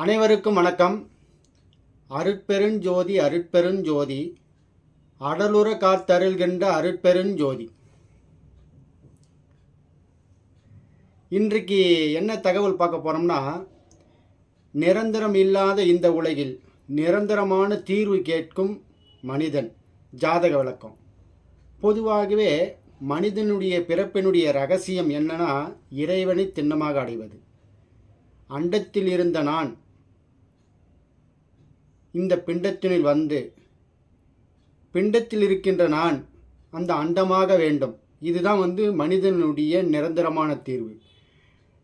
அனைவருக்கும் வணக்கம். அருட்பெருஞ்சோதி அருட்பெருஞ்சோதி அடலுற காத்தருள்கின்ற அருட்பெருஞ்சோதி. இன்றைக்கு என்ன தகவல் பார்க்க போகிறோம்னா நிரந்தரம் இல்லாத இந்த உலகில் நிரந்தரமான தீர்வு கேட்கும் மனிதன் ஜாதக விளக்கம். பொதுவாகவே மனிதனுடைய பிறப்பினுடைய ரகசியம் என்னன்னா இறைவனை திண்ணமாக அடைவது. அண்டத்தில் இருந்த நான் இந்த பிண்டத்தினில் வந்து பிண்டத்தில் இருக்கின்ற நான் அந்த அண்டமாக வேண்டும். இதுதான் வந்து மனிதனுடைய நிரந்தரமான தீர்வு.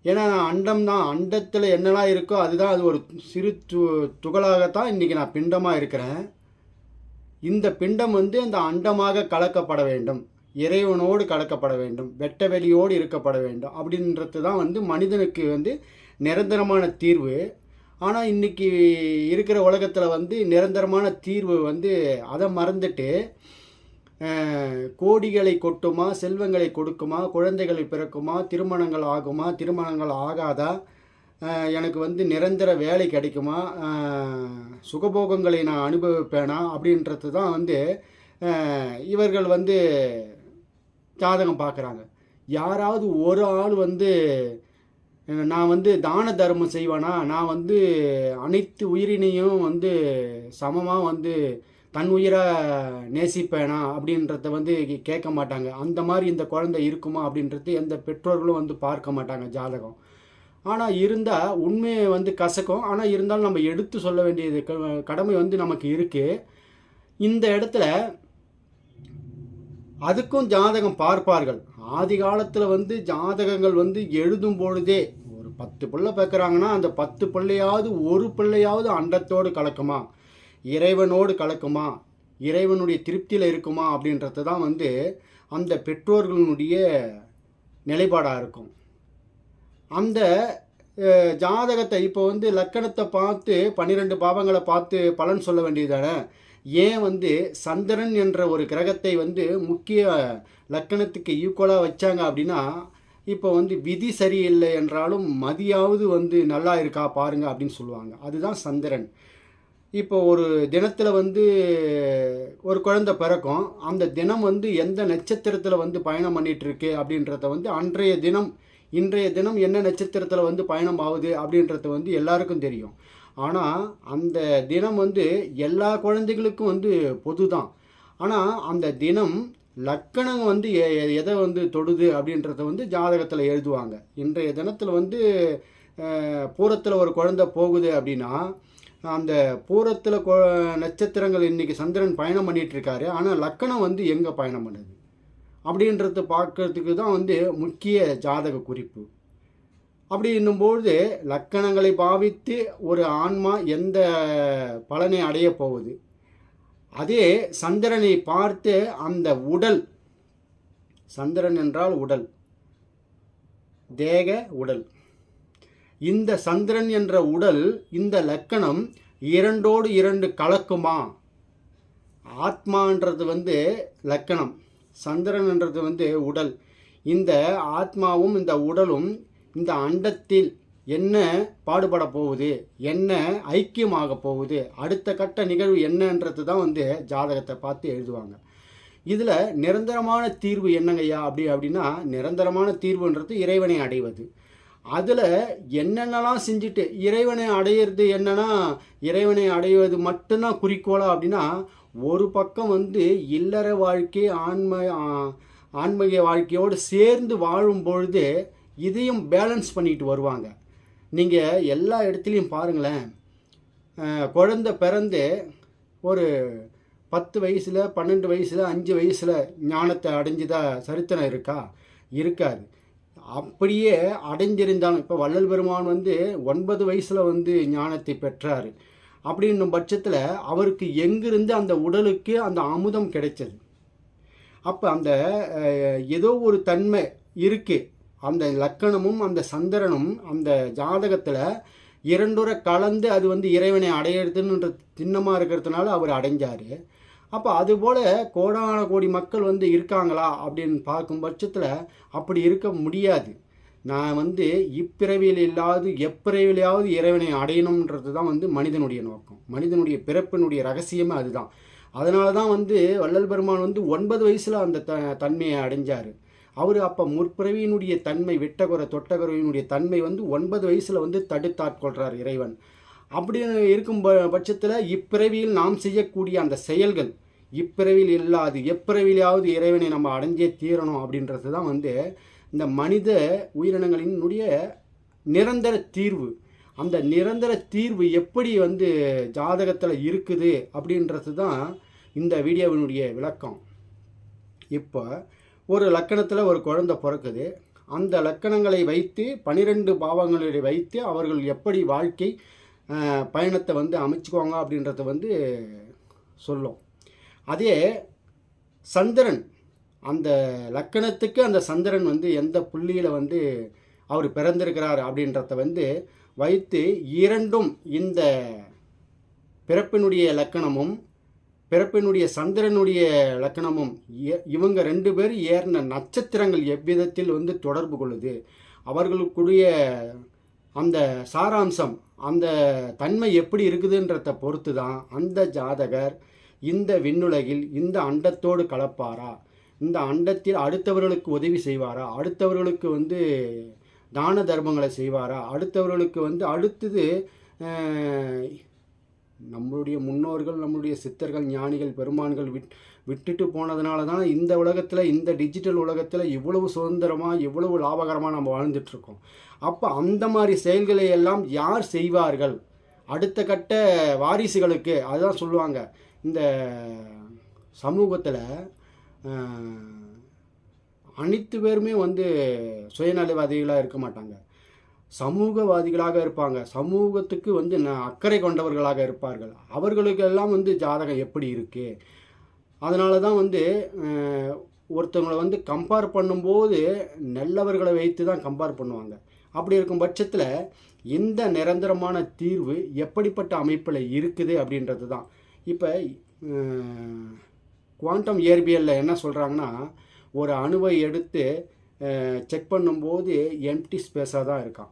ஏன்னா அண்டம் தான் அண்டத்தில் என்னெல்லாம் இருக்கோ அதுதான் அது ஒரு சிறு து துகளாகத்தான் இன்றைக்கி நான் பிண்டமாக இருக்கிறேன். இந்த பிண்டம் வந்து அந்த அண்டமாக கலக்கப்பட வேண்டும். இறைவனோடு கலக்கப்பட வேண்டும். வெட்ட வெளியோடு இருக்கப்பட வேண்டும். அப்படின்றது தான் வந்து மனிதனுக்கு வந்து நிரந்தரமான தீர்வு. ஆனால் இன்றைக்கி இருக்கிற உலகத்தில் வந்து நிரந்தரமான தீர்வு வந்து அதை மறந்துட்டு கோடிகளை கொட்டுமா செல்வங்களை கொடுக்குமா குழந்தைகளை பிறக்குமா திருமணங்கள் ஆகுமா திருமணங்கள் ஆகாதா எனக்கு வந்து நிரந்தர வேலை கிடைக்குமா சுகபோகங்களை நான் அனுபவிப்பேனா அப்படின்றது தான் வந்து இவர்கள் வந்து ஜாதகம் பார்க்குறாங்க. யாராவது ஒரு ஆள் வந்து நான் வந்து தான தர்மம் செய்வேனா? நான் வந்து அனைத்து உயிரினையும் வந்து சமமாக வந்து தன் உயிரை நேசிப்பேனா? அப்படின்றத வந்து கே- கேட்க மாட்டாங்க. அந்த மாதிரி இந்த குழந்தை இருக்குமா? அப்படின்றது எந்த பெற்றோர்களும் வந்து பார்க்க மாட்டாங்க ஜாதகம். ஆனால் இருந்தால் உண்மையை வந்து கசக்கும். ஆனால் இருந்தாலும் நம்ம எடுத்து சொல்ல வேண்டியது க- கடமை வந்து நமக்கு இருக்குது இந்த இடத்துல அதுக்கும் ஜாதகம் பார்ப்பார்கள். ஆதி காலத்தில் வந்து ஜாதகங்கள் வந்து எழுதும் பொழுதே பத்து பிள்ளை பார்க்குறாங்கன்னா அந்த பத்து பிள்ளையாவது ஒரு பிள்ளையாவது அண்டத்தோடு கலக்குமா? இறைவனோடு கலக்குமா? இறைவனுடைய திருப்தியில் இருக்குமா? அப்படின்றது தான் வந்து அந்த பெற்றோர்களுடைய நிலைப்பாடாக இருக்கும். அந்த ஜாதகத்தை இப்போ வந்து லக்கணத்தை பார்த்து பன்னிரெண்டு பாவங்களை பார்த்து பலன் சொல்ல வேண்டியதானே ஏன் வந்து சந்திரன் என்ற ஒரு கிரகத்தை வந்து முக்கிய லக்கணத்துக்கு ஈக்குவலாக வச்சாங்க அப்படின்னா இப்போ வந்து விதி சரியில்லை என்றாலும் மதியாவது வந்து நல்லா இருக்கா பாருங்க அப்படின்னு சொல்லுவாங்க. அதுதான் சந்திரன். இப்போ ஒரு தினத்தில் வந்து ஒரு குழந்தை பிறக்கும். அந்த தினம் வந்து எந்த நட்சத்திரத்தில் வந்து பயணம் பண்ணிகிட்ருக்கு அப்படின்றத வந்து அன்றைய தினம் இன்றைய தினம் என்ன நட்சத்திரத்தில் வந்து பயணம் ஆகுது அப்படின்றது வந்து எல்லாருக்கும் தெரியும். ஆனால் அந்த தினம் வந்து எல்லா குழந்தைகளுக்கும் வந்து பொது தான் ஆனால் அந்த தினம் லக்கணம் வந்து எ- எதை வந்து தொடுது அப்படின்றத வந்து ஜாதகத்தில் எழுதுவாங்க. இன்றைய தினத்தில் வந்து பூரத்தில் ஒரு குழந்தை போகுது அப்படின்னா அந்த பூரத்தில் நட்சத்திரங்கள் இன்னைக்கு சந்திரன் பயணம் பண்ணிகிட்ருக்காரு ஆனால் லக்கணம் வந்து எங்கே பயணம் பண்ணுது? அப்படின்றத பார்க்கறதுக்கு தான் வந்து முக்கிய ஜாதக குறிப்பு. அப்படி என்னும்பொழுது லக்கணங்களை பாவித்து ஒரு ஆன்மா எந்த பலனை அடைய போகுது? அதே சந்திரனை பார்த்து அந்த உடல் சந்திரன் என்றால் உடல் தேக உடல். இந்த சந்திரன் என்ற உடல் இந்த லக்கணம் இரண்டோடு இரண்டு கலக்குமா? ஆத்மான்றது வந்து லக்கணம் சந்திரன்ன்றது வந்து உடல். இந்த ஆத்மாவும் இந்த உடலும் இந்த அண்டத்தில் என்ன பாடுபட போகுது? என்ன ஐக்கியமாக போகுது? அடுத்த கட்ட நிகழ்வு என்னன்றது தான் வந்து ஜாதகத்தை பார்த்து எழுதுவாங்க. இதில் நிரந்தரமான தீர்வு என்னங்கய்யா? அப்படி அப்படின்னா நிரந்தரமான தீர்வுன்றது இறைவனை அடைவது. அதில் என்னென்னலாம் செஞ்சுட்டு இறைவனை அடையிறது என்னன்னா இறைவனை அடைவது மட்டும்தான் குறிக்கோளா? அப்படின்னா ஒரு பக்கம் வந்து இல்லற வாழ்க்கை ஆன்ம ஆன்மீக வாழ்க்கையோடு சேர்ந்து வாழும் பொழுது இதையும் பேலன்ஸ் பண்ணிட்டு வருவாங்க. நீங்கள் எல்லா இடத்துலையும் பாருங்களேன். குழந்த பிறந்து ஒரு பத்து வயசில் பன்னெண்டு வயசில் அஞ்சு வயசில் ஞானத்தை அடைஞ்சதா சரித்திரம் இருக்கா? இருக்காது. அப்படியே அடைஞ்சிருந்தாலும் இப்போ வள்ளல் பெருமான் வந்து ஒன்பது வயசில் வந்து ஞானத்தை பெற்றார். அப்படின்னும் பட்சத்தில் அவருக்கு எங்கிருந்து அந்த உடலுக்கு அந்த அமுதம் கிடைச்சது? அப்போ அந்த ஏதோ ஒரு தன்மை இருக்குது அந்த லக்கணமும் அந்த சந்திரனும் அந்த ஜாதகத்தில் இரண்டுற கலந்து அது வந்து இறைவனை அடையிறதுன்ற சின்னமாக இருக்கிறதுனால அவர் அடைஞ்சார். அப்போ அதுபோல் கோடான கோடி மக்கள் வந்து இருக்காங்களா அப்படின்னு பார்க்கும் பட்சத்தில் அப்படி இருக்க முடியாது. நான் வந்து இப்பிறவியில் இல்லாது எப்பிறவிலையாவது இறைவனை அடையணுன்றது தான் வந்து மனிதனுடைய நோக்கம். மனிதனுடைய பிறப்பினுடைய ரகசியமே அதுதான். அதனால தான் வந்து வள்ளல் பெருமான் வந்து ஒன்பது வயசில் அந்த த தன்மையை அடைஞ்சார். அவர் அப்போ முற்பிறவியினுடைய தன்மை விட்டகுற தொட்டகுறவினுடைய தன்மை வந்து ஒன்பது வயசில் வந்து தடுத்தாட்கொள்கிறார் இறைவன். அப்படி இருக்கும் ப பட்சத்தில் இப்பிறவியில் நாம் செய்யக்கூடிய அந்த செயல்கள் இப்பிறவியில் இல்லாது எப்பிறவிலாவது இறைவனை நம்ம அடைஞ்சே தீரணும் அப்படின்றது தான் வந்து இந்த மனித உயிரினங்களினுடைய நிரந்தர தீர்வு. அந்த நிரந்தர தீர்வு எப்படி வந்து ஜாதகத்தில் இருக்குது அப்படின்றது தான் இந்த வீடியோவினுடைய விளக்கம். இப்போ ஒரு லக்கணத்தில் ஒரு குழந்தை பிறக்குது. அந்த லக்கணங்களை வைத்து பனிரெண்டு பாவங்களை வைத்து அவர்கள் எப்படி வாழ்க்கை பயணத்தை வந்து அமைச்சுக்குவாங்க அப்படின்றத வந்து சொல்லும். அதே சந்திரன் அந்த லக்கணத்துக்கு அந்த சந்திரன் வந்து எந்த புள்ளியில் வந்து அவர் பிறந்திருக்கிறார் அப்படின்றத வந்து வைத்து இரண்டும் இந்த பிறப்பினுடைய லக்கணமும் பிறப்பினுடைய சந்திரனுடைய லக்கணமும் இவங்க ரெண்டு பேரும் ஏறின நட்சத்திரங்கள் எவ்விதத்தில் வந்து தொடர்பு கொள்ளுது? அவர்களுக்குடைய அந்த சாராம்சம் அந்த தன்மை எப்படி இருக்குதுன்றத பொறுத்து தான் அந்த ஜாதகர் இந்த விண்ணுலகில் இந்த அண்டத்தோடு கலப்பாரா? இந்த அண்டத்தில் அடுத்தவர்களுக்கு உதவி செய்வாரா? அடுத்தவர்களுக்கு வந்து தான தர்மங்களை செய்வாரா? அடுத்தவர்களுக்கு வந்து அடுத்தது நம்மளுடைய முன்னோர்கள் நம்மளுடைய சித்தர்கள் ஞானிகள் பெருமான்கள் விட் விட்டுட்டு போனதுனால தான் இந்த உலகத்தில் இந்த டிஜிட்டல் உலகத்தில் இவ்வளவு சுதந்திரமாக இவ்வளவு லாபகரமாக நம்ம வாழ்ந்துட்டுருக்கோம். அப்போ அந்த மாதிரி செயல்களை எல்லாம் யார் செய்வார்கள்? அடுத்த கட்ட வாரிசுகளுக்கு அதுதான் சொல்லுவாங்க. இந்த சமூகத்தில் அனைத்து பேருமே வந்து சுயநலவாதிகளாக இருக்க மாட்டாங்க. சமூகவாதிகளாக இருப்பாங்க. சமூகத்துக்கு வந்து அக்கறை கொண்டவர்களாக இருப்பார்கள். அவர்களுக்கெல்லாம் வந்து ஜாதகம் எப்படி இருக்கு? அதனால தான் வந்து ஒருத்தவங்களை வந்து கம்பேர் பண்ணும்போது நல்லவர்களை வைத்து தான் கம்பேர் பண்ணுவாங்க. அப்படி இருக்கும் பட்சத்தில் இந்த நிரந்தரமான தீர்வு எப்படிப்பட்ட அமைப்பில் இருக்குது அப்படின்றது தான். இப்போ குவாண்டம் இயற்பியலில் என்ன சொல்கிறாங்கன்னா ஒரு அணுவை எடுத்து செக் பண்ணும்போது எம்டி ஸ்பேஸாக தான் இருக்கான்.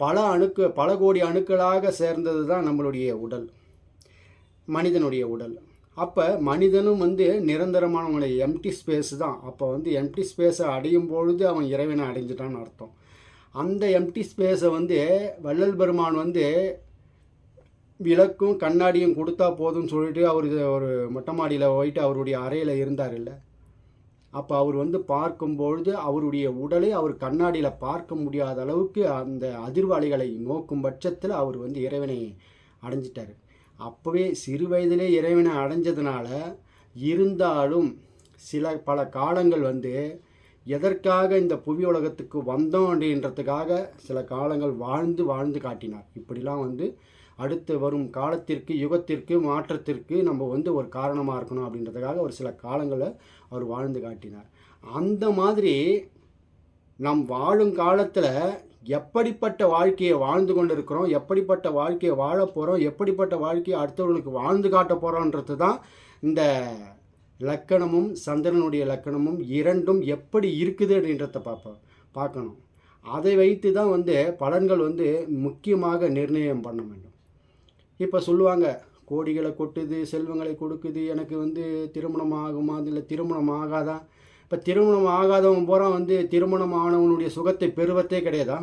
பல அணுக்கு பல கோடி அணுக்களாக சேர்ந்தது தான் நம்மளுடைய உடல். மனிதனுடைய உடல். அப்போ மனிதனும் வந்து நிரந்தரமானவங்களை எம்டி ஸ்பேஸ் தான். அப்போ வந்து எம்டி ஸ்பேஸை அடையும் பொழுது அவன் இறைவனை அடைஞ்சிட்டான்னு அர்த்தம். அந்த எம்டி ஸ்பேஸை வந்து வள்ளல் பெருமான் வந்து விளக்கும் கண்ணாடியும் கொடுத்தா போதும்னு சொல்லிட்டு அவர் ஒரு மொட்டை மாடியில் போயிட்டு அவருடைய அறையில் இருந்தார் இல்லை. அப்போ அவர் வந்து பார்க்கும்பொழுது அவருடைய உடலை அவர் கண்ணாடியில் பார்க்க முடியாத அளவுக்கு அந்த அதிர்வாளிகளை நோக்கும் பட்சத்தில் அவர் வந்து இறைவனை அடைஞ்சிட்டார். அப்போவே சிறு வயதிலே இறைவனை அடைஞ்சதுனால இருந்தாலும் சில பல காலங்கள் வந்து எதற்காக இந்த புவி உலகத்துக்கு வந்தோம் அப்படின்றதுக்காக சில காலங்கள் வாழ்ந்து வாழ்ந்து காட்டினார். இப்படிலாம் வந்து அடுத்து வரும் காலத்திற்கு யுகத்திற்கு மாற்றத்திற்கு நம்ம வந்து ஒரு காரணமாக இருக்கணும் அப்படின்றதுக்காக ஒரு சில காலங்களை அவர் வாழ்ந்து காட்டினார். அந்த மாதிரி நம் வாழும் காலத்தில் எப்படிப்பட்ட வாழ்க்கையை வாழ்ந்து கொண்டு இருக்கிறோம் எப்படிப்பட்ட வாழ்க்கையை வாழ போகிறோம் எப்படிப்பட்ட வாழ்க்கையை அடுத்தவர்களுக்கு வாழ்ந்து காட்ட போகிறோன்றது தான் இந்த லக்கணமும் சந்திரனுடைய லக்கணமும் இரண்டும் எப்படி இருக்குது அப்படின்றத பார்ப்போம் பார்க்கணும். அதை வைத்து தான் வந்து பலன்கள் வந்து முக்கியமாக நிர்ணயம் பண்ண வேண்டும். இப்போ சொல்லுவாங்க கோடிகளை கொட்டுது செல்வங்களை கொடுக்குது எனக்கு வந்து திருமணம் ஆகுமா? இல்லை திருமணம் ஆகாதா? இப்போ திருமணம் ஆகாதவன் பூரா வந்து திருமணம் ஆனவனுடைய சுகத்தை பெறுவதே கிடையாதா?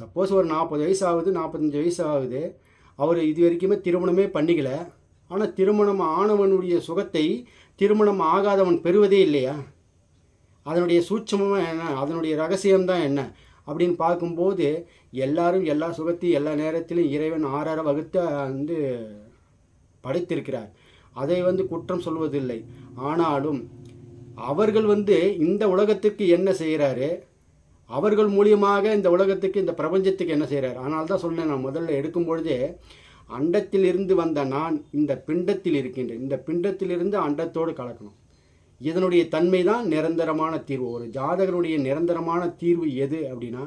சப்போஸ் ஒரு நாற்பது வயசு ஆகுது நாற்பத்தஞ்சு வயசு ஆகுது. அவர் இது வரைக்குமே திருமணமே பண்ணிக்கல. ஆனால் திருமணம் ஆனவனுடைய சுகத்தை திருமணம் ஆகாதவன் பெறுவதே இல்லையா? அதனுடைய சூட்சமாக என்ன? அதனுடைய ரகசியம்தான் என்ன? அப்படின்னு பார்க்கும்போது எல்லாரும் எல்லா சுகத்தையும் எல்லா நேரத்திலும் இறைவன் ஆறார வகுத்து வந்து படைத்திருக்கிறார். அதை வந்து குற்றம் சொல்வதில்லை. ஆனாலும் அவர்கள் வந்து இந்த உலகத்துக்கு என்ன செய்கிறாரு? அவர்கள் மூலியமாக இந்த உலகத்துக்கு இந்த பிரபஞ்சத்துக்கு என்ன செய்கிறார்? ஆனால் தான் சொன்னேன் நான் முதல்ல எடுக்கும் பொழுதே அண்டத்தில் இருந்து வந்த நான் இந்த பிண்டத்தில் இருக்கின்றேன். இந்த பிண்டத்திலிருந்து அண்டத்தோடு கலக்கணும். இதனுடைய தன்மை தான் நிரந்தரமான தீர்வு. ஒரு ஜாதகனுடைய நிரந்தரமான தீர்வு எது அப்படின்னா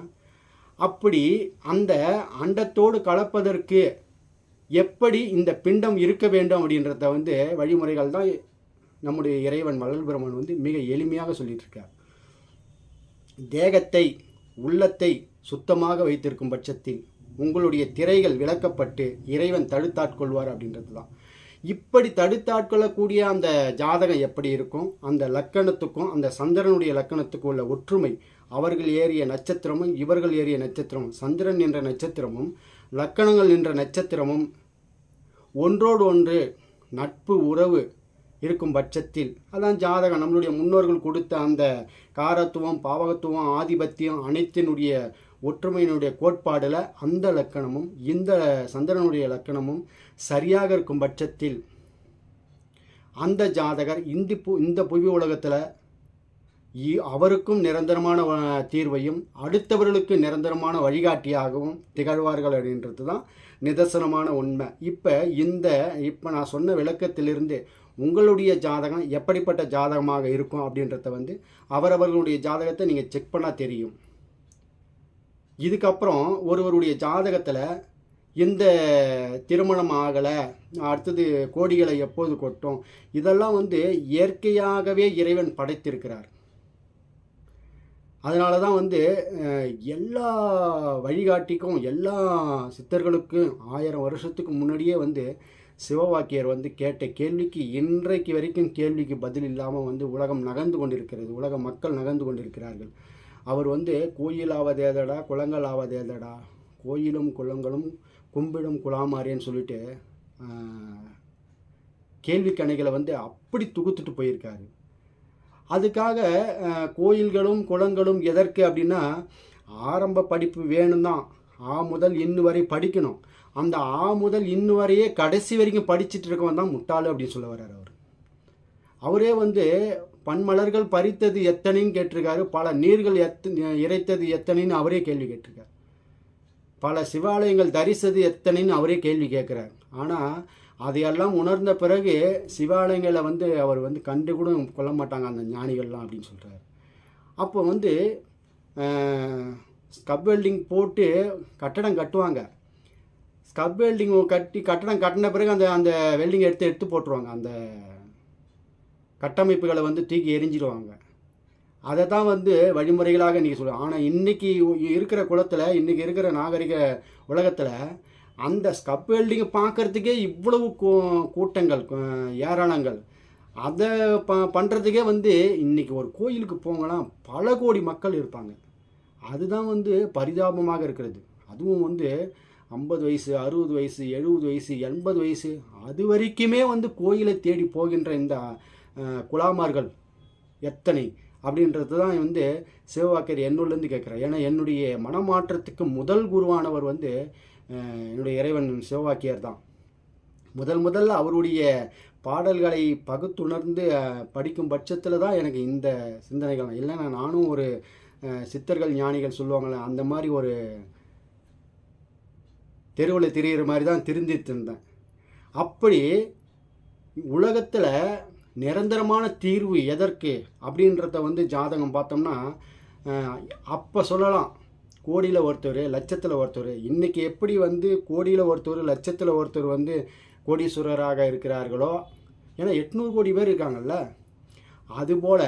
அப்படி அந்த அண்டத்தோடு கலப்பதற்கு எப்படி இந்த பிண்டம் இருக்க வேண்டும் அப்படின்றத வந்து வழிமுறைகள் தான் நம்முடைய இறைவன் வள்ளல் வந்து மிக எளிமையாக சொல்லிட்டு இருக்கார் தேகத்தை உள்ளத்தை சுத்தமாக வைத்திருக்கும் பட்சத்தில் உங்களுடைய திரைகள் விளக்கப்பட்டு இறைவன் தடுத்தாட்கொள்வார் அப்படின்றது தான். இப்படி தடுத்தாட்கொள்ளக்கூடிய அந்த ஜாதகம் எப்படி இருக்கும்? அந்த லக்கணத்துக்கும் அந்த சந்திரனுடைய லக்கணத்துக்கும் உள்ள ஒற்றுமை அவர்கள் ஏறிய நட்சத்திரமும் இவர்கள் ஏறிய நட்சத்திரமும் சந்திரன் என்ற நட்சத்திரமும் லக்கணங்கள் என்ற நட்சத்திரமும் ஒன்றோடு ஒன்று நட்பு உறவு இருக்கும் பட்சத்தில். அதான் ஜாதகம். நம்மளுடைய முன்னோர்கள் கொடுத்த அந்த காரத்துவம் பாவகத்துவம் ஆதிபத்தியம் அனைத்தினுடைய ஒற்றுமையினுடைய கோட்பாடில் அந்த லக்கணமும் இந்த சந்திரனுடைய லக்கணமும் சரியாக இருக்கும் பட்சத்தில் அந்த ஜாதகர் இந்த பு இந்த புவி உலகத்தில் அவருக்கும் நிரந்தரமான தீர்வையும் அடுத்தவர்களுக்கு நிரந்தரமான வழிகாட்டியாகவும் திகழ்வார்கள் அப்படின்றது தான் நிதர்சனமான உண்மை. இப்போ இந்த இப்போ நான் சொன்ன விளக்கத்திலிருந்து உங்களுடைய ஜாதகம் எப்படிப்பட்ட ஜாதகமாக இருக்கும் அப்படின்றத வந்து அவரவர்களுடைய ஜாதகத்தை நீங்கள் செக் பண்ணால் தெரியும். இதுக்கப்புறம் ஒருவருடைய ஜாதகத்தில் இந்த திருமணம் ஆகலை அடுத்தது கோடிகளை எப்போது கொட்டும் இதெல்லாம் வந்து இயற்கையாகவே இறைவன் படைத்திருக்கிறார். அதனால தான் வந்து எல்லா வழிகாட்டிக்கும் எல்லா சித்தர்களுக்கும் ஆயிரம் வருஷத்துக்கு முன்னாடியே வந்து சிவவாக்கியர் வந்து கேட்ட கேள்விக்கு இன்றைக்கு வரைக்கும் கேள்விக்கு பதில் இல்லாமல் வந்து உலகம் நகர்ந்து கொண்டிருக்கிறது. உலக மக்கள் நகர்ந்து கொண்டிருக்கிறார்கள். அவர் வந்து கோயில் ஆவதேதடா குளங்கள் ஆவதேதடா கோயிலும் குளங்களும் கும்பிடும் குலாமாரின்னு சொல்லிட்டு கேள்வி கணைகளை வந்து அப்படி தொகுத்துட்டு போயிருக்காரு. அதுக்காக கோயில்களும் குளங்களும் எதற்கு அப்படின்னா ஆரம்ப படிப்பு வேணும் தான் ஆ முதல் இன்னு வரை படிக்கணும். அந்த ஆ முதல் இன்னு வரையே கடைசி வரைக்கும் படிச்சுட்டு இருக்கவன் தான் முட்டாளு அப்படின்னு சொல்ல வர்றார் அவர். அவரே வந்து பன்மலர்கள் பறித்தது எத்தனைன்னு கேட்டிருக்காரு பல நீர்கள் எத்த இறைத்தது எத்தனைன்னு அவரே கேள்வி கேட்டிருக்கார். பல சிவாலயங்கள் தரிசது எத்தனைன்னு அவரே கேள்வி கேட்குறார். ஆனால் அதையெல்லாம் உணர்ந்த பிறகு சிவாலயங்களை வந்து அவர் வந்து கண்டு கூட கொள்ள மாட்டாங்க அந்த ஞானிகள்லாம் அப்படின்னு சொல்கிறார் அப்போ வந்து ஸ்கப் வெல்டிங் போட்டு கட்டடம் கட்டுவாங்க. ஸ்கப் வெல்டிங் கட்டி கட்டடம் கட்டின பிறகு அந்த அந்த வெல்டிங் எடுத்து எடுத்து போட்டுருவாங்க. அந்த கட்டமைப்புகளை வந்து தூக்கி எரிஞ்சிடுவாங்க அதை தான் வந்து வழிமுறைகளாக நீங்கள் சொல்லுவாங்க ஆனால் இன்றைக்கி இருக்கிற குளத்தில் இன்றைக்கி இருக்கிற நாகரிக உலகத்தில் அந்த ஸ்கப் வெல்டிங்கை பார்க்கறதுக்கே இவ்வளவு கூ- கூட்டங்கள் ஏராளங்கள். அதை ப பண்ணுறதுக்கே வந்து இன்றைக்கி ஒரு கோயிலுக்கு போங்கலாம் பல கோடி மக்கள் இருப்பாங்க. அதுதான் வந்து பரிதாபமாக இருக்கிறது. அதுவும் வந்து ஐம்பது வயசு அறுபது வயசு எழுபது வயசு எண்பது வயசு அது வரைக்குமே வந்து கோயிலை தேடி போகின்ற இந்த குலாமார்கள் எத்தனை அப்படின்றது தான் வந்து சிவவாக்கியர் என்னுள்ளேருந்து கேட்குறேன் ஏன்னா என்னுடைய மனமாற்றத்துக்கு முதல் குருவானவர் வந்து என்னுடைய இறைவன் சிவவாக்கியர் தான். முதல் முதல்ல அவருடைய பாடல்களை பகுத்துணர்ந்து படிக்கும் பட்சத்தில் தான் எனக்கு இந்த சிந்தனைகள் இல்லைன்னா நானும் ஒரு சித்தர்கள் ஞானிகள் சொல்லுவாங்களே அந்த மாதிரி ஒரு தெருவில் திரியிற மாதிரி தான் திருந்திட்டு இருந்தேன். அப்படி உலகத்தில் நிரந்தரமான தீர்வு எதற்கு அப்படின்றத வந்து ஜாதகம் பார்த்தோம்னா அப்போ சொல்லலாம். கோடியில் ஒருத்தர் லட்சத்தில் ஒருத்தர். இன்றைக்கி எப்படி வந்து கோடியில் ஒருத்தர் லட்சத்தில் ஒருத்தர் வந்து கோடீஸ்வரராக இருக்கிறார்களோ? ஏன்னா எட்நூறு கோடி பேர் இருக்காங்கல்ல. அதுபோல்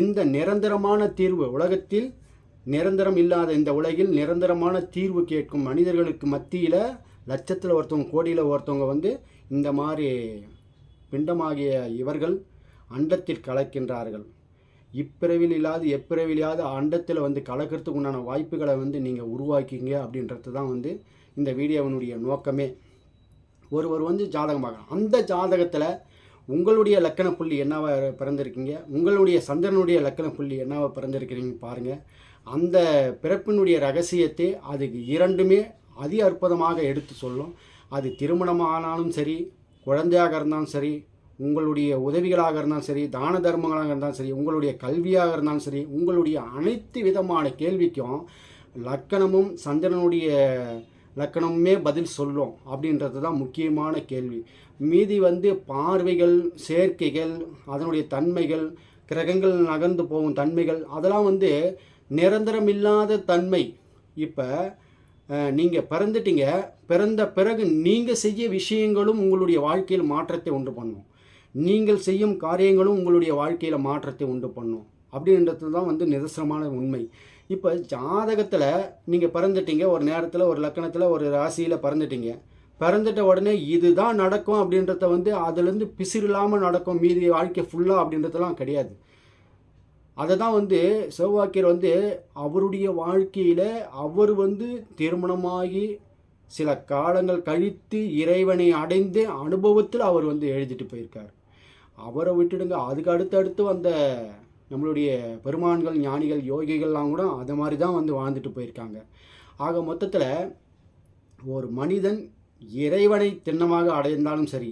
இந்த நிரந்தரமான தீர்வு உலகத்தில் நிரந்தரம் இல்லாத இந்த உலகில் நிரந்தரமான தீர்வு கேட்கும் மனிதர்களுக்கு மத்தியில் லட்சத்தில் ஒருத்தவங்க கோடியில் ஒருத்தவங்க வந்து இந்த மாதிரி பிண்டமாகிய இவர்கள் அண்டத்தில் கலக்கின்றார்கள். இப்பிறவில் இல்லாத எப்பிறவிலாத அண்டத்தில் வந்து கலக்கிறதுக்கு உண்டான வாய்ப்புகளை வந்து நீங்கள் உருவாக்கிங்க அப்படின்றது தான் வந்து இந்த வீடியோவினுடைய நோக்கமே. ஒருவர் வந்து ஜாதகம் பார்க்கலாம். அந்த ஜாதகத்தில் உங்களுடைய லக்கண புள்ளி என்னவா பிறந்திருக்கீங்க? உங்களுடைய சந்திரனுடைய லக்கண புள்ளி என்னவா பிறந்திருக்கிறீங்க பாருங்கள் அந்த பிறப்பினுடைய ரகசியத்தை அதுக்கு இரண்டுமே அதி அற்புதமாக எடுத்து சொல்லும். அது திருமணமானாலும் சரி குழந்தையாக இருந்தாலும் சரி உங்களுடைய உதவிகளாக இருந்தாலும் சரி தான தர்மங்களாக இருந்தாலும் சரி உங்களுடைய கல்வியாக இருந்தாலும் சரி உங்களுடைய அனைத்து விதமான கேள்விக்கும் லக்கணமும் சந்திரனுடைய லக்கணமுமே பதில் சொல்லும் அப்படின்றது தான் முக்கியமான கேள்வி. மீதி வந்து பார்வைகள் சேர்க்கைகள் அதனுடைய தன்மைகள் கிரகங்கள் நகர்ந்து போகும் தன்மைகள் அதெல்லாம் வந்து நிரந்தரம் இல்லாத தன்மை. இப்போ நீங்கள் பிறந்துட்டீங்க பிறந்த பிறகு நீங்கள் செய்ய விஷயங்களும் உங்களுடைய வாழ்க்கையில் மாற்றத்தை உண்டு பண்ணும். நீங்கள் செய்யும் காரியங்களும் உங்களுடைய வாழ்க்கையில் மாற்றத்தை உண்டு பண்ணும். அப்படின்றது தான் வந்து நிதர்சனமான உண்மை. இப்போ ஜாதகத்தில் நீங்கள் பிறந்துட்டீங்க ஒரு நேரத்தில் ஒரு லக்கணத்தில் ஒரு ராசியில் பிறந்துட்டீங்க. பிறந்துட்ட உடனே இதுதான் நடக்கும் அப்படின்றத வந்து அதுலேருந்து பிசிறில்லாமல் நடக்கும். மீதி வாழ்க்கை ஃபுல்லாக அப்படின்றதெல்லாம் கிடையாது. அதை தான் வந்து செவ்வாக்கியர் வந்து அவருடைய வாழ்க்கையில் அவர் வந்து திருமணமாகி சில காலங்கள் கழித்து இறைவனை அடைந்து அனுபவத்தில் அவர் வந்து எழுதிட்டு போயிருக்கார். அவரை விட்டுடுங்க. அதுக்கு அடுத்து அடுத்து வந்த நம்மளுடைய பெருமான்கள் ஞானிகள் யோகிகள்லாம் கூட அது மாதிரி தான் வந்து வாழ்ந்துட்டு போயிருக்காங்க. ஆக மொத்தத்தில் ஒரு மனிதன் இறைவனை திண்ணமாக அடைந்தாலும் சரி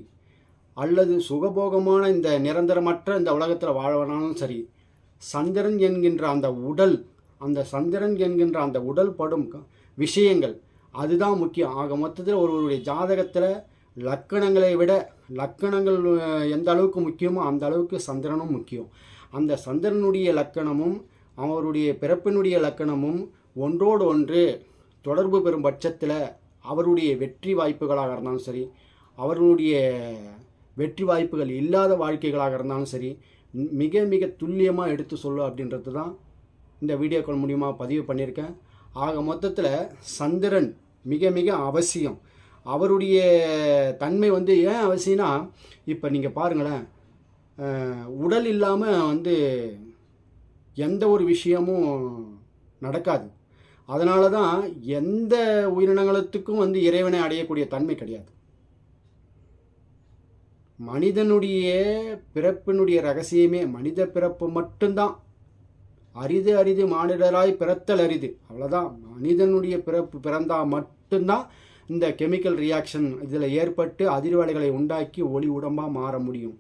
அல்லது சுகபோகமான இந்த நிரந்தரமற்ற இந்த உலகத்தில் வாழவனாலும் சரி சந்திரன் என்கின்ற அந்த உடல் அந்த சந்திரன் என்கின்ற அந்த உடல் படும் விஷயங்கள் அதுதான் முக்கியம். ஆக மொத்தத்தில் ஒருவருடைய ஜாதகத்தில் லக்கணங்களை விட லக்கணங்கள் எந்த அளவுக்கு முக்கியமோ அந்த அளவுக்கு சந்திரனும் முக்கியம். அந்த சந்திரனுடைய லக்கணமும் அவருடைய பிறப்பினுடைய லக்கணமும் ஒன்றோடு ஒன்று தொடர்பு பெறும் பட்சத்தில் அவருடைய வெற்றி வாய்ப்புகளாக இருந்தாலும் சரி அவர்களுடைய வெற்றி வாய்ப்புகள் இல்லாத வாழ்க்கைகளாக இருந்தாலும் சரி மிக மிக துல்லியமாக எடுத்து சொல்லு அப்படின்றது தான் இந்த வீடியோக்கள் மூலிமா பதிவு பண்ணியிருக்கேன். ஆக மொத்தத்தில் சந்திரன் மிக மிக அவசியம். அவருடைய தன்மை வந்து ஏன் அவசியம்னா இப்போ நீங்கள் பாருங்களேன் உடல் இல்லாமல் வந்து எந்த ஒரு விஷயமும் நடக்காது. அதனால தான் எந்த உயிரினங்களுக்கும் வந்து இறைவனை அடையக்கூடிய தன்மை கிடையாது. மனிதனுடைய பிறப்பினுடைய ரகசியமே மனித பிறப்பு மட்டும்தான். அரிது அரிது மானிடராய் பிறத்தல் அரிது. அவ்வளோதான் மனிதனுடைய பிறப்பு பிறந்தால் மட்டும்தான் இந்த கெமிக்கல் ரியாக்ஷன் இதில் ஏற்பட்டு அதிர்வலைகளை உண்டாக்கி ஒளி உடம்பாக மாற முடியும்.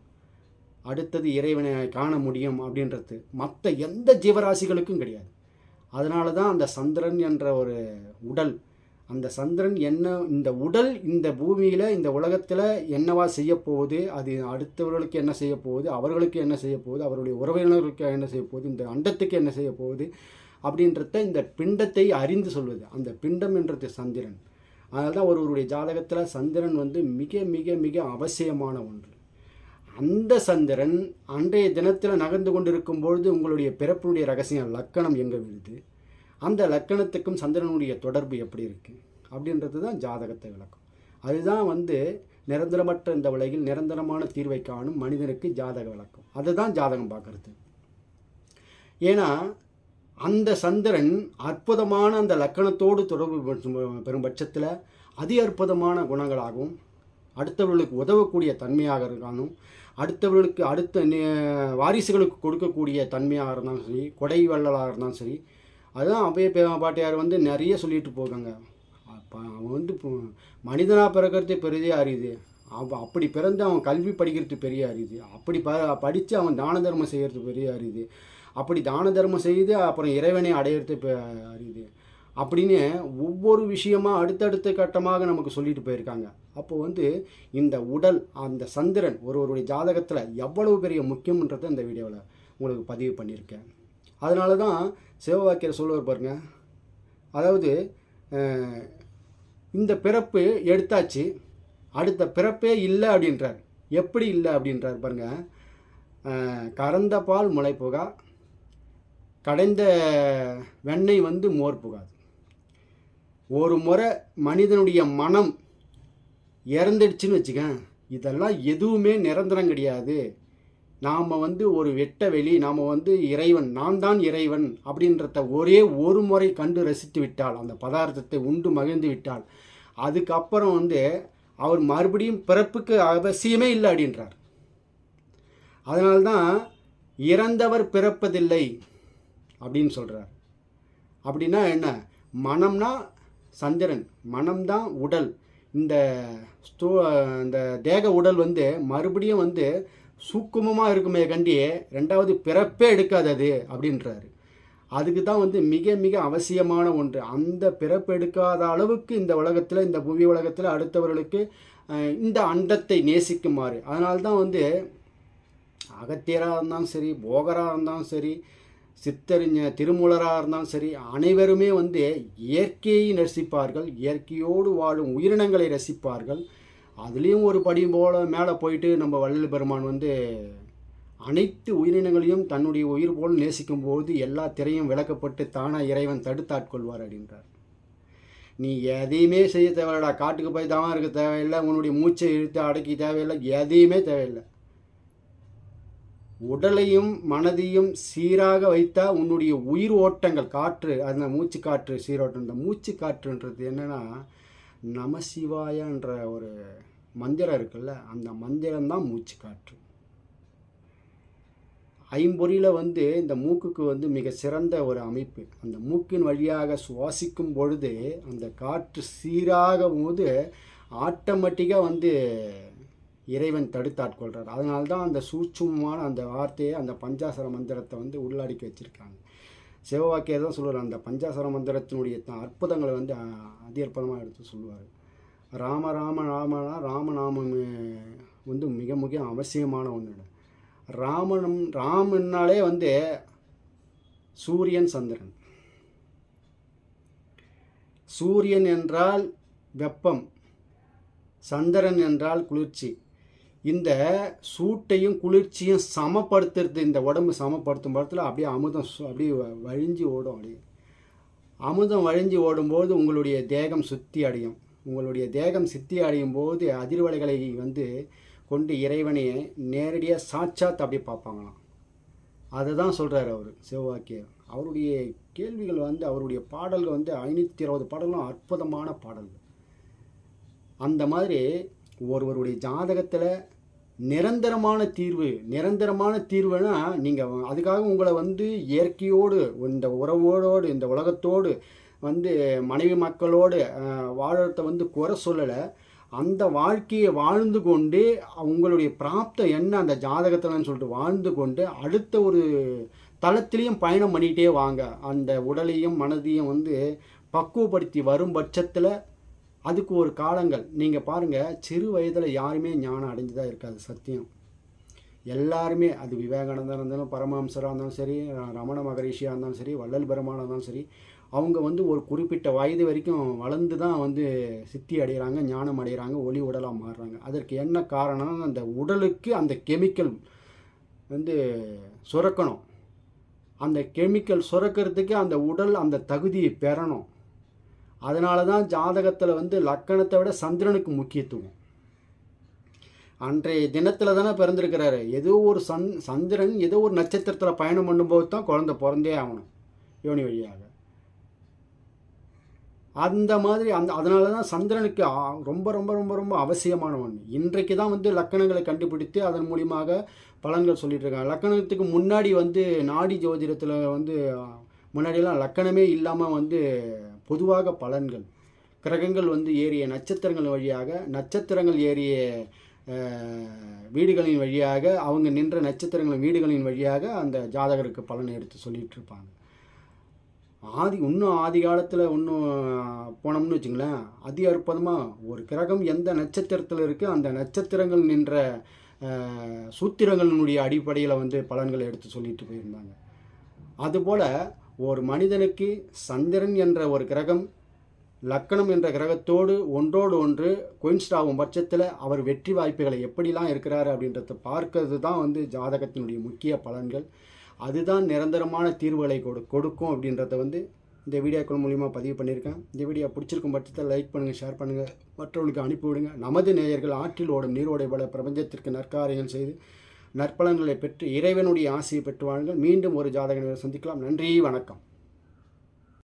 அடுத்தது இறைவனை காண முடியும் அப்படின்றது. மற்ற எந்த ஜீவராசிகளுக்கும் கிடையாது. அதனால தான் அந்த சந்திரன் என்ற ஒரு உடல். அந்த சந்திரன் என்ன இந்த உடல் இந்த பூமியில் இந்த உலகத்தில் என்னவா செய்ய போகுது? அது அடுத்தவர்களுக்கு என்ன செய்ய போகுது? அவர்களுக்கு என்ன செய்ய போகுது? அவருடைய உறவினர்களுக்கு என்ன செய்ய போகுது? இந்த அண்டத்துக்கு என்ன செய்ய போகுது? அப்படின்றத இந்த பிண்டத்தை அறிந்து சொல்வது. அந்த பிண்டம் என்றது சந்திரன். அதனால தான் ஒருவருடைய ஜாதகத்தில் சந்திரன் வந்து மிக மிக மிக அவசியமான ஒன்று. அந்த சந்திரன் அன்றைய தினத்தில் நகர்ந்து கொண்டிருக்கும் பொழுது உங்களுடைய பிறப்பினுடைய ரகசியம் லக்கணம் எங்கே விழுது? அந்த லக்கணத்துக்கும் சந்திரனுடைய தொடர்பு எப்படி இருக்குது அப்படின்றது தான் ஜாதகத்தை விளக்கும். அதுதான் வந்து நிரந்தரமற்ற இந்த உலகில் நிரந்தரமான தீர்வை காணும் மனிதனுக்கு ஜாதக விளக்கம். அதுதான் ஜாதகம் பார்க்கறது. ஏன்னா அந்த சந்திரன் அற்புதமான அந்த லக்கணத்தோடு தொடர்பு பெறும் பட்சத்தில் அதி அற்புதமான குணங்களாகவும் அடுத்தவர்களுக்கு உதவக்கூடிய தன்மையாக இருந்தாலும் அடுத்தவர்களுக்கு அடுத்த வாரிசுகளுக்கு கொடுக்கக்கூடிய தன்மையாக இருந்தாலும் சரி கொடை வள்ளலாக இருந்தாலும் சரி அதுதான் அப்பயே பாட்டியார் வந்து நிறைய சொல்லிட்டு போகாங்க. அப்போ அவன் வந்து மனிதனாக பிறக்கிறது பெரியதே அறியுது அவன் அப்படி பிறந்து அவன் கல்வி படிக்கிறது பெரிய அறியுது அப்படி ப படித்து அவன் தான தர்மம் செய்கிறது பெரிய அறியுது அப்படி தான தர்மம் செய்து அப்புறம் இறைவனை அடையிறது அறியுது. அப்படின்னு ஒவ்வொரு விஷயமாக அடுத்தடுத்த கட்டமாக நமக்கு சொல்லிட்டு போயிருக்காங்க. அப்போ வந்து இந்த உடல் அந்த சந்திரன் ஒருவருடைய ஜாதகத்தில் எவ்வளவு பெரிய முக்கியம்ன்றதை இந்த வீடியோவில் உங்களுக்கு பதிவு பண்ணியிருக்கேன். அதனால தான் சிவவாக்கியர் சொல்லுவார் பாருங்க. அதாவது இந்த பிறப்பு எடுத்தாச்சு அடுத்த பிறப்பே இல்லை அப்படின்றார். எப்படி இல்லை அப்படின்றார் பாருங்க. கறந்த பால் முளைப்புகா கடைந்த வெண்ணெய் வந்து மோர் புகாது. ஒரு முறை மனிதனுடைய மனம் இறந்துடுச்சுன்னு வச்சுக்க இதெல்லாம் எதுவுமே நிரந்தரம் கிடையாது. நாம் வந்து ஒரு வெட்ட வெளி நாம் வந்து இறைவன் நான் தான் இறைவன் அப்படின்றத ஒரே ஒரு முறை கண்டு ரசித்து விட்டால் அந்த பதார்த்தத்தை உண்டு மகிழ்ந்து விட்டால் அதுக்கப்புறம் வந்து அவர் மறுபடியும் பிறப்புக்கு அவசியமே இல்லை அப்படின்றார். அதனால்தான் இறந்தவர் பிறப்பதில்லை அப்படின்னு சொல்கிறார் அப்படின்னா என்ன? மனம்னா சந்திரன் மனம்தான் உடல். இந்த ஸ்தூ இந்த தேக உடல் வந்து மறுபடியும் வந்து சூக்குமமாக இருக்குமே கண்டி ரெண்டாவது பிறப்பே எடுக்காது அது அப்படின்றாரு. அதுக்கு தான் வந்து மிக மிக அவசியமான ஒன்று. அந்த பிறப்பு எடுக்காத அளவுக்கு இந்த உலகத்தில் இந்த புவி உலகத்தில் அடுத்தவர்களுக்கு இந்த அண்டத்தை நேசிக்குமாறு. அதனால்தான் வந்து அகத்தியராக இருந்தாலும் சரி போகராக இருந்தாலும் சரி சித்தறிஞ திருமூலராக இருந்தாலும் சரி அனைவருமே வந்து இயற்கையை ரசிப்பார்கள் இயற்கையோடு வாழும் உயிரினங்களை ரசிப்பார்கள். அதுலேயும் ஒரு படி போல மேலே போயிட்டு நம்ம வள்ளல் பெருமான் வந்து அனைத்து உயிரினங்களையும் தன்னுடைய உயிர் போல் நேசிக்கும் போது எல்லா திரையும் விளக்கப்பட்டு தானாக இறைவன் தடுத்தாட்கொள்வார் அப்படின்றார். நீ எதையுமே செய்ய தேவையில்லடா. காட்டுக்கு போய் தான் இருக்க தேவையில்லை. உன்னுடைய மூச்சை இழுத்து அடக்கி தேவையில்லை. எதையுமே தேவையில்லை. உடலையும் மனதையும் சீராக வைத்தா உன்னுடைய உயிர் ஓட்டங்கள் காற்று அந்த மூச்சு காற்று சீரோட்டம் இந்த மூச்சு காற்றுன்றது என்னன்னா நமசிவாயன்ற ஒரு மந்திரம் இருக்குல்ல அந்த மந்திரம் தான் மூச்சு காற்று ஐம்பொறியில் வந்து இந்த மூக்குக்கு வந்து மிக சிறந்த ஒரு அமைப்பு. அந்த மூக்கின் வழியாக சுவாசிக்கும் பொழுது அந்த காற்று சீராகும் போது ஆட்டோமேட்டிக்காக வந்து இறைவன் தடுத்தாட்கொள்கிறார் அதனால தான் அந்த சூட்சுமமான அந்த வார்த்தையை அந்த பஞ்சாசர மந்திரத்தை வந்து உள்ளடக்கி வச்சுருக்காங்க. சிவவாக்கியர் தான் சொல்லுவார் அந்த பஞ்சாசர மந்திரத்தினுடைய தான் அற்புதங்களை வந்து அதிகற்பதமாக அதி அற்புதமாக எடுத்து சொல்லுவார். ராம ராம ராமனா ராமநாமம் வந்து மிக மிக அவசியமான ஒன்று ராமனும் ராமன்னாலே வந்து சூரியன் சந்திரன். சூரியன் என்றால் வெப்பம் சந்திரன் என்றால் குளிர்ச்சி. இந்த சூட்டையும் குளிர்ச்சியும் சமப்படுத்துறது இந்த உடம்பு சமப்படுத்தும் படத்தில் அப்படியே அமுதம் சு- அப்படியே வழிஞ்சு ஓடும் அப்படியே. அமுதம் வழிஞ்சு ஓடும்போது உங்களுடைய தேகம் சுத்தி அடையும். உங்களுடைய தேகம் சித்தி அடையும் போது அதிர்வலைகளை வந்து கொண்டு இறைவனையை நேரடியாக சாட்சாத் அப்படியே பார்ப்பாங்களாம். அதை தான் சொல்கிறார் அவர் செவ்வாக்கியர். அவருடைய கேள்விகள் வந்து அவருடைய பாடல்கள் வந்து ஐநூற்றி இருபது பாடலும் அற்புதமான பாடல்கள். அந்த மாதிரி ஒருவருடைய ஜாதகத்தில் நிரந்தரமான தீர்வு நிரந்தரமான தீர்வுனா நீங்கள் அதுக்காக உங்களை வந்து இயற்கையோடு இந்த உறவோடு இந்த உலகத்தோடு வந்து மனைவி மக்களோடு அஹ், வாழறத வந்து குறை சொல்லலை. அந்த வாழ்க்கையை வாழ்ந்து கொண்டு உங்களுடைய பிராப்தம் என்ன அந்த ஜாதகத்தில்னு சொல்லிட்டு வாழ்ந்து கொண்டு அடுத்த ஒரு தளத்திலையும் பயணம் பண்ணிகிட்டே வாங்க. அந்த உடலையும் மனதையும் வந்து பக்குவப்படுத்தி வரும் பட்சத்தில் அதுக்கு ஒரு காலங்கள். நீங்கள் பாருங்கள் சிறு வயதில் யாருமே ஞானம் அடைஞ்சதாக இருக்காது சத்தியம். எல்லாருமே அது விவேகானந்தராக இருந்தாலும் பரமஹம்சராக இருந்தாலும் சரி ரமண மகரிஷியாக இருந்தாலும் சரி வள்ளல் பெருமானாக இருந்தாலும் சரி அவங்க வந்து ஒரு குறிப்பிட்ட வயது வரைக்கும் வளர்ந்து தான் வந்து சித்தி அடைகிறாங்க ஞானம் அடைகிறாங்க ஒளி உடலாக மாறுறாங்க. அதற்கு என்ன காரணம் அந்த உடலுக்கு அந்த கெமிக்கல் வந்து சுரக்கணும். அந்த கெமிக்கல் சுரக்கிறதுக்கு அந்த உடல் அந்த தகுதியை பெறணும். அதனால தான் ஜாதகத்தில் வந்து லக்கணத்தை விட சந்திரனுக்கு முக்கியத்துவம். அன்றைய தினத்தில் தானே பிறந்திருக்கிறாரு. ஏதோ ஒரு சந் சந்திரன் ஏதோ ஒரு நட்சத்திரத்தில் பயணம் பண்ணும்போது தான் குழந்தை பிறந்தே ஆகணும் யோனி வழியாக. அந்த மாதிரி அந்த அதனால தான் சந்திரனுக்கு ரொம்ப ரொம்ப ரொம்ப ரொம்ப அவசியமான ஒன்று இன்றைக்கு தான் வந்து லக்கணங்களை கண்டுபிடித்து அதன் மூலியமாக பலன்கள் சொல்லிட்டு இருக்காங்க லக்கணத்துக்கு முன்னாடி வந்து நாடி ஜோதிடத்தில் வந்து முன்னாடியெல்லாம் லக்கணமே இல்லாமல் வந்து பொதுவாக பலன்கள். கிரகங்கள் வந்து ஏறிய நட்சத்திரங்கள் வழியாக நட்சத்திரங்கள் ஏறிய வீடுகளின் வழியாக அவங்க நின்ற நட்சத்திரங்கள் வீடுகளின் வழியாக அந்த ஜாதகருக்கு பலனை எடுத்து சொல்லிகிட்டு இருப்பாங்க. ஆதி இன்னும் ஆதி காலத்தில் இன்னும் போனோம்னு வச்சுங்களேன் அதி அற்புதமாக ஒரு கிரகம் எந்த நட்சத்திரத்தில் இருக்குது அந்த நட்சத்திரங்கள் நின்ற சூத்திரங்களினுடைய அடிப்படையில் வந்து பலன்களை எடுத்து சொல்லிட்டு போயிருந்தாங்க. அதுபோல் ஒரு மனிதனுக்கு சந்திரன் என்ற ஒரு கிரகம் லக்கணம் என்ற கிரகத்தோடு ஒன்றோடு ஒன்று coincident ஆகும் பட்சத்தில் அவர் வெற்றி வாய்ப்புகளை எப்படிலாம் இருக்கிறாரு அப்படின்றத பார்க்கறது தான் வந்து ஜாதகத்தினுடைய முக்கிய பலன்கள். அதுதான் நிரந்தரமான தீர்வுகளை கொடு கொடுக்கும் அப்படின்றத வந்து இந்த வீடியோக்கள் மூலிமா பதிவு பண்ணியிருக்கேன். இந்த வீடியோ பிடிச்சிருக்கும் பட்சத்தில் லைக் பண்ணுங்கள் ஷேர் பண்ணுங்கள் மற்றவர்களுக்கு அனுப்பிவிடுங்க நமது நேயர்கள் ஆற்றில் ஓடும் நீரோடை பல பிரபஞ்சத்திற்கு நற்காரியங்கள் செய்து நற்பலன்களை பெற்று இறைவனுடைய ஆசையை பெற்று வாழுங்கள். மீண்டும் ஒரு ஜாதகனை சந்திக்கலாம். நன்றி வணக்கம்.